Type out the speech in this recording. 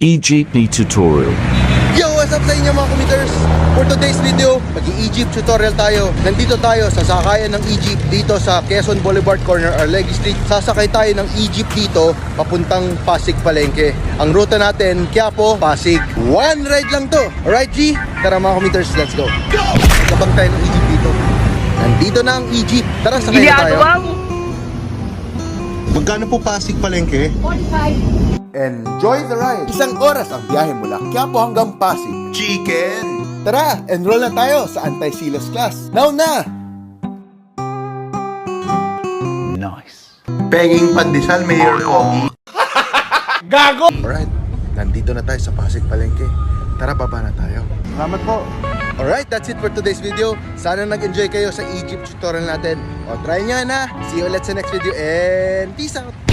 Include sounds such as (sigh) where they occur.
EGP tutorial. Yo, what's up sa inyo mga commuters? For today's video, mag-i-Egypt tutorial tayo. Nandito tayo sa sakayan ng Egypt dito sa Quezon Boulevard Corner, Arlegui Street. Sasakay tayo ng Egypt dito, papuntang Pasig Palengke. Ang ruta natin, Quiapo, Pasig. One ride lang to. Alright, G? Tara mga commuters, let's go. Kabang tayo ng Egypt dito. Nandito na ang Egypt. Tara, sakay na tayo. Magkano po Pasig Palengke? 45. Enjoy the ride! Isang oras ang biyahe mula Quiapo hanggang Pasig. Chicken! Tara, enroll na tayo sa Anti-Silos class. Now na! Nice. Peging Pandesal, Mayor Pogi. (laughs) Gago! Alright, nandito na tayo sa Pasig Palengke. Tara, baba na tayo. Salamat po. Alright, that's it for today's video. Sana nag-enjoy kayo sa Egypt tutorial natin. O, try nyo na. See you ulit sa next video and peace out!